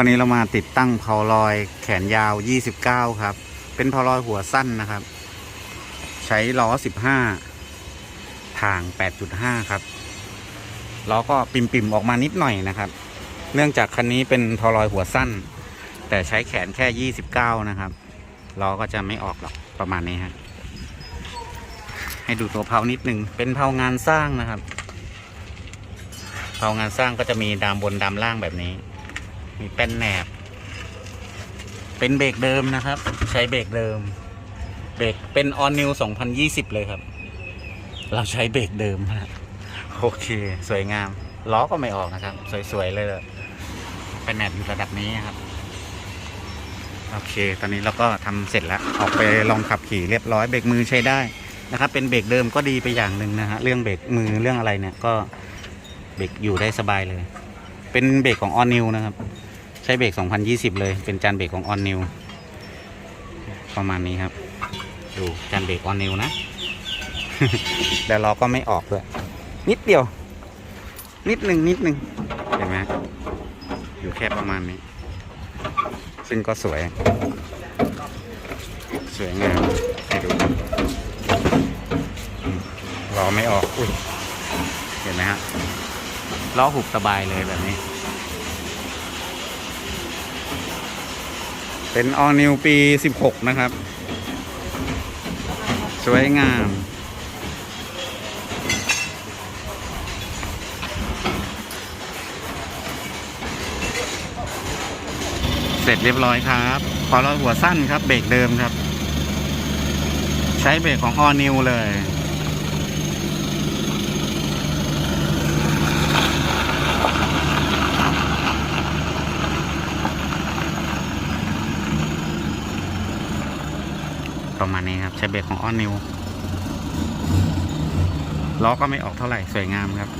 วันนี้เรามาติดตั้งเพาลอยแขนยาว 29 ครับ เป็นเพาลอยหัวสั้นนะครับ ใช้ล้อ 15ทาง 8.5 ครับล้อก็ปิ่มๆออกมานิดหน่อยนะครับ เนื่องจากคันนี้เป็นเพาลอยหัวสั้น แต่ใช้แขนแค่ 29 นะครับล้อก็จะไม่ออกหรอกประมาณนี้ฮะให้ดูตัวเพานิดนึง เป็นเพางานสร้างนะครับเพางานสร้างก็จะมีดามบนดามล่างแบบนี้ มีแป้นแหนบ เป็นเบรกเดิมนะครับ ใช้เบรกเดิม เบรกเป็นออนนิว2020 เลยครับ เราใช้เบรกเดิมฮะโอเค สวยงาม ล้อก็ไม่ออกนะครับ สวย ๆ เลยเลยเป็นแหนบอยู่ระดับนี้ครับ โอเค ตอนนี้เราก็ทำเสร็จแล้ว ออกไปลองขับขี่เรียบร้อยเบรกมือใช้ได้นะครับ เป็นเบรกเดิมก็ดีไปอย่างหนึ่งนะฮะเรื่องเบรกมือเรื่องอะไรเนี่ยก็เบรกอยู่ได้สบายเลย เป็นเบรกของออนนิวนะครับ ช้เบรก 2020 เลย เป็นจานเบรกของออนนิวประมาณนี้ครับ ดูจานเบรกออนนิวนะ แล้วล้อก็ไม่ออกด้วย นิดเดียว นิดหนึ่งนิดหนึ่งเห็นไหมอยู่แค่ประมาณนี้ ซึ่งก็สวย สวยงามให้ดูล้อไม่ออก อุ้ย เห็นไหมฮะล้อหุบสบายเลยแบบนี้ เป็นออนิวปี 16 นะครับ สวยงาม เสร็จเรียบร้อยครับพอเราหัวสั้นครับ เบรกเดิมครับ ใช้เบรกของออนิวเลย ประมาณนี้ครับ ใช้เบรกของออนนิวล้อก็ไม่ออกเท่าไหร่สวยงามครับ